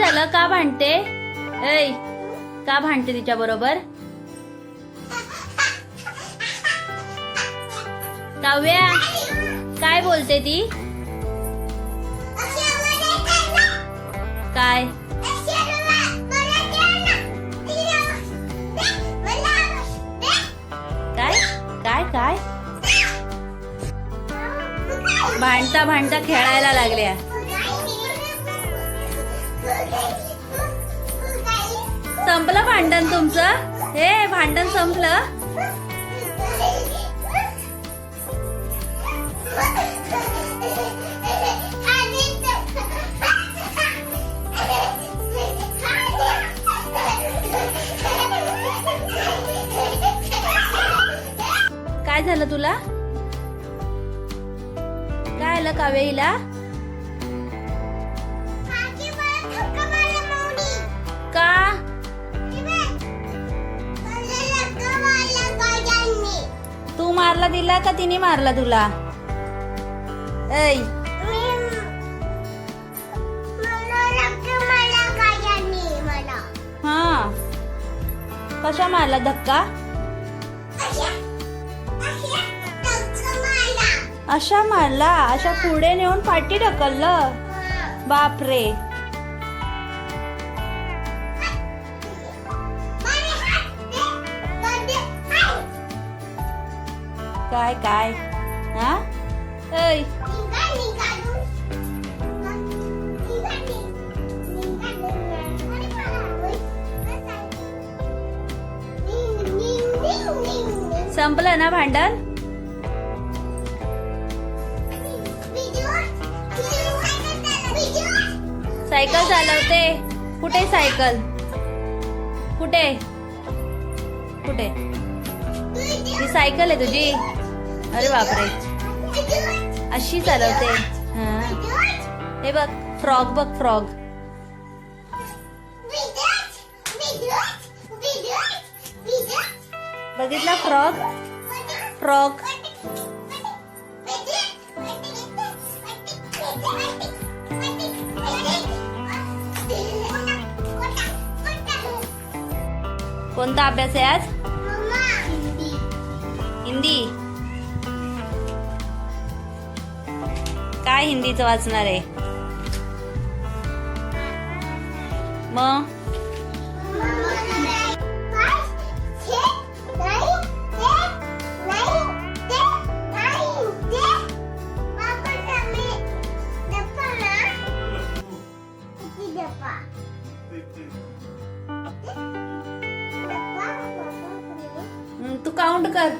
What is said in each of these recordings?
झालं? का भांडते? ऐ का भांडते तिच्या बरोबर? काव्या काय बोलते ती? काय? काय? काय? काय? भांडता भांडता खेळायला लागल्या. संपलं भांडण तुमचं? हे भांडण संपलं? काय झालं तुला? काय आलं कावेईला मारला दिला का तिने मारला तुला? ऐ. हा. कशा मारला धक्का? अशा मारला. अशा पुढे नेऊन पाठी ढकललं. बापरे. काय काय हा ऐ संपलं ना भांडण सायकल चालवते. कुठे सायकल कुठे? कुठे? ही सायकल आहे तुझी. अरे बापरे. अशी चालवते. हे. बघ फ्रॉग बघ फ्रॉग. बघितला फ्रॉग? फ्रॉग. कोणता अभ्यास आहे आज? काय हिंदीचं वाचणार आहे? मग? तू काउंट कर.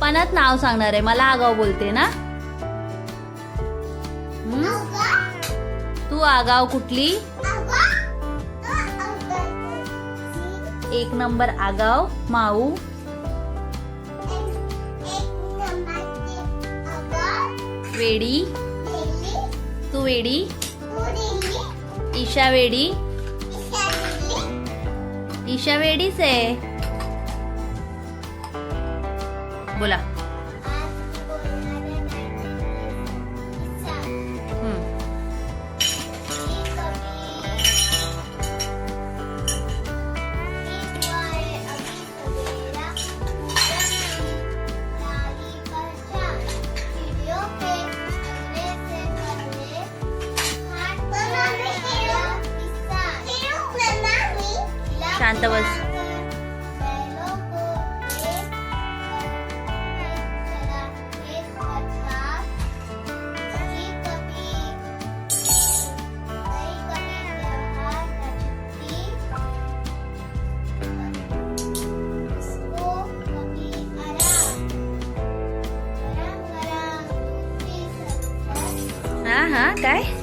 पणात नाव सांगणार आहे. मला आगाव बोलते ना? तू आगाव कुठली? एक नंबर आगाव माऊ. वेडी. तू वेडी. ईशा वेडी. ईशा वेडीच आहे. बोला. शांत बस हा हा काय?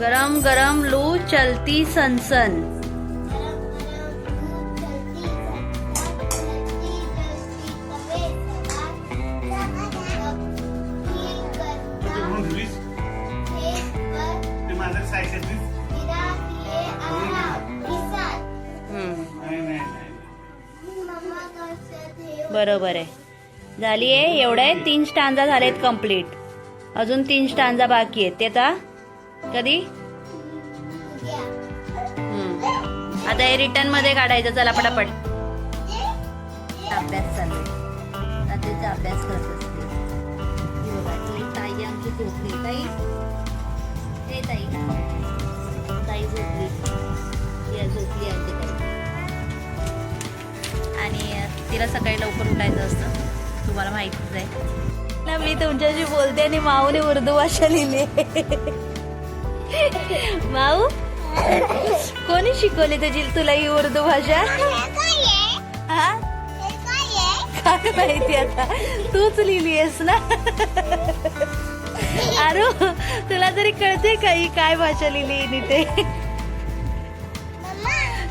गरम गरम लू चलती सनसन. बरोबर आहे. झाली आहे एवढे तीन स्टांजा झालेत कंप्लीट अजून तीन स्टांजा बाकी आहेत. ते आता कधी? हम्म. आता हे रिटर्नमध्ये काढायचं. चला पटापट. अभ्यास चालू रात्रीचा अभ्यास करत असते ताई आमची झोपली. ताई? हे ताई. ताई झोपली. या झोपली आमची ताई. आणि तिला सकाळी लवकर उठायचं असतं. तुम्हाला माहितीच आहे. ना मी तुमच्याशी बोलते आणि माऊने उर्दू भाषा लिहिली माऊ? कोणी शिकवली तुझी तुला ही उर्दू भाषा? हे? काय माहिती आता? तूच लिहिली आहेस ना? अरे तुला तरी कळते का ही काय भाषा लिहिली ते?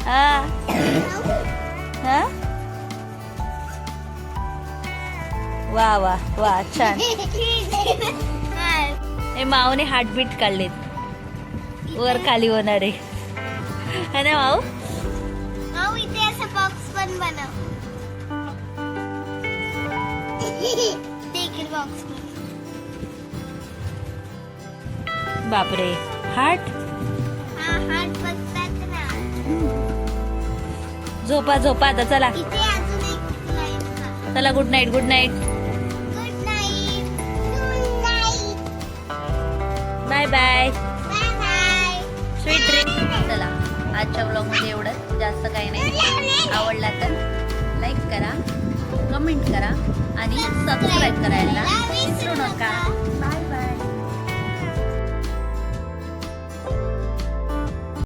हा? हा? वा वा वा छान. हे माऊने हार्टबीट काढलेत. वर खाली होणारे है ना माऊ इथे असं बॉक्स पण बनव. देखील बॉक्स बापरे. हार्ट हा हात बघतात ना. झोपा झोपा आता चला. इथे अजून एक लाइट चला good night good night good night good bye bye sweet dream चला आजच्या ब्लॉगमध्ये एवढं. जास्त काही नाही. आवडला तर लाईक करा कमेंट करा आणि सबस्क्राईब करायला विसरू नका.